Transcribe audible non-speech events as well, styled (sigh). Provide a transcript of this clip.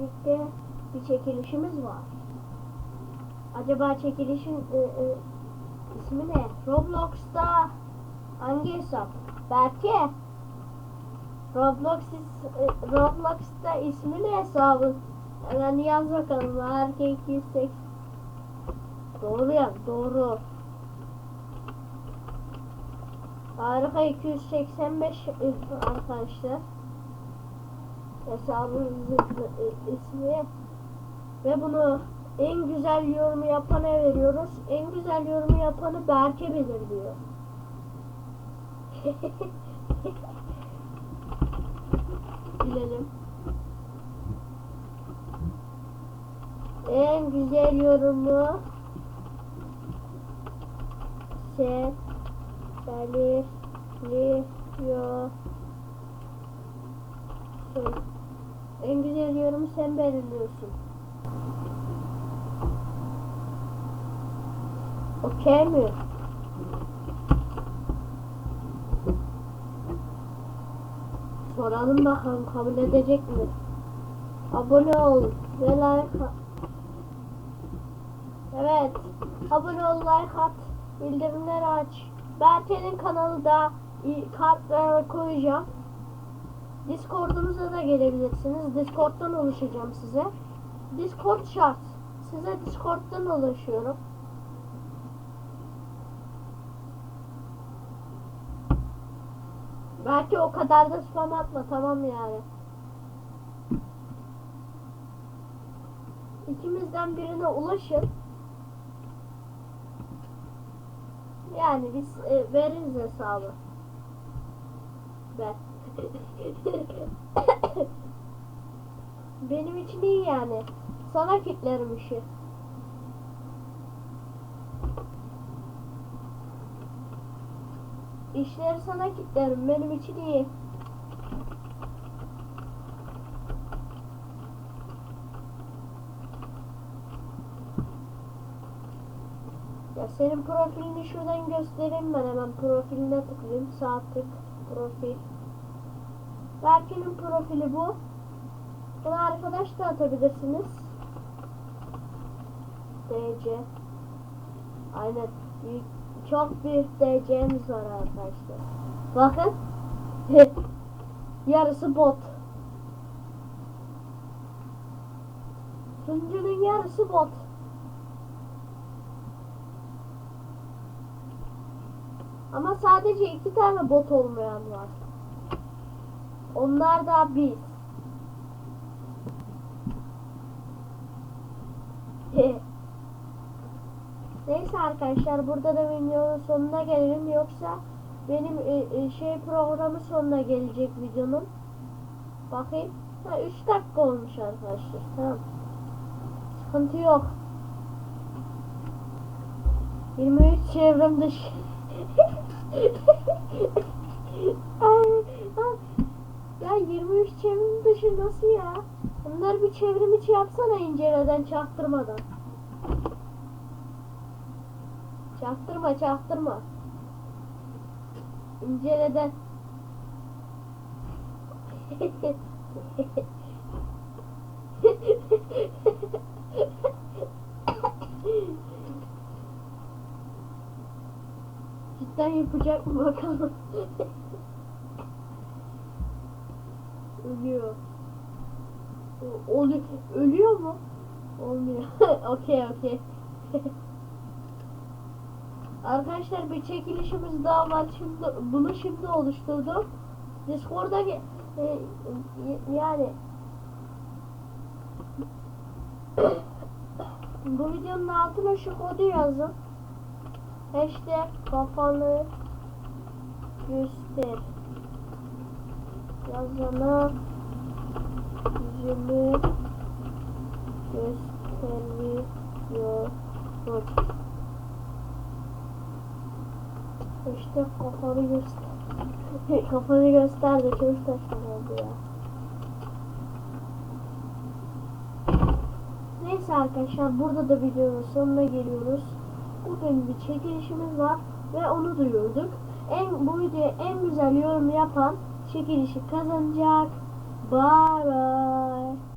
Birlikte bir çekilişimiz var. Acaba çekilişin e, e, ismi ne? Roblox'ta hangi hesap? Belki Roblox e, Roblox'ta ismi ne hesabı? Hemen yaz bakalım. Belki 280 Doğru yaz. Doğru. Harika 285 e, arkadaşlar. Hesabımızın e, ismi ve bunu en güzel yorumu yapana veriyoruz. En güzel yorumu yapanı Berke belirliyor. (laughs) Bilelim. En güzel yorumu se belirliyor. En güzel yorumu sen belirliyorsun. Okey mi? Soralım bakalım kabul edecek mi? Abone ol ve like at. Evet. Abone ol, like at, bildirimleri aç. Berke'nin kanalı da i- kartlara koyacağım. Discord'umuza da gelebilirsiniz. Discord'dan oluşacağım size. Discord şart. Size Discord'dan ulaşıyorum. Belki o kadar da spam atma tamam yani. İkimizden birine ulaşın. Yani biz e, veririz hesabı. Ben. Benim için iyi yani. Sana kitlerim işi. İşleri sana kitlerim. Benim için iyi. Ya senin profilini şuradan göstereyim ben hemen profiline tıklayayım. Sağ tık profil. Berke'nin profili bu. Buna arkadaş da atabilirsiniz. DC. Aynen. Büyük, çok büyük DC'miz var arkadaşlar. Bakın. (laughs) yarısı bot. Sunucunun yarısı bot. Ama sadece iki tane bot olmayan var. Onlar da biz. (laughs) Neyse arkadaşlar burada da videonun sonuna gelelim yoksa benim e, e, şey programı sonuna gelecek videonun. Bakayım. Ha 3 dakika olmuş arkadaşlar. Tamam. Sıkıntı yok. 23 çevrim dışı. (laughs) Ay, ay. Ya 23 çevrim dışı nasıl ya? Bunları bir çevrim içi yapsana inceleden çaktırmadan. Çaktırma çaktırma. İnceleden. Cidden yapacak mı bakalım. Ölüyor. O- Olu ölüyor mu? Olmuyor. (laughs) okey okey. (laughs) Arkadaşlar bir çekilişimiz daha var. Şimdi bunu şimdi oluşturdum. Discord'a e, y- yani (coughs) bu videonun altına şu kodu yazın. Hashtag kafanı göster. Yazana yüzümü gösteriyorum. İşte kafanı göster. kafanı göster de saçma oldu ya. Neyse arkadaşlar burada da videonun sonuna geliyoruz. Bugün bir çekilişimiz var ve onu duyurduk. En bu videoya en güzel yorum yapan çekilişi kazanacak. Bye bye.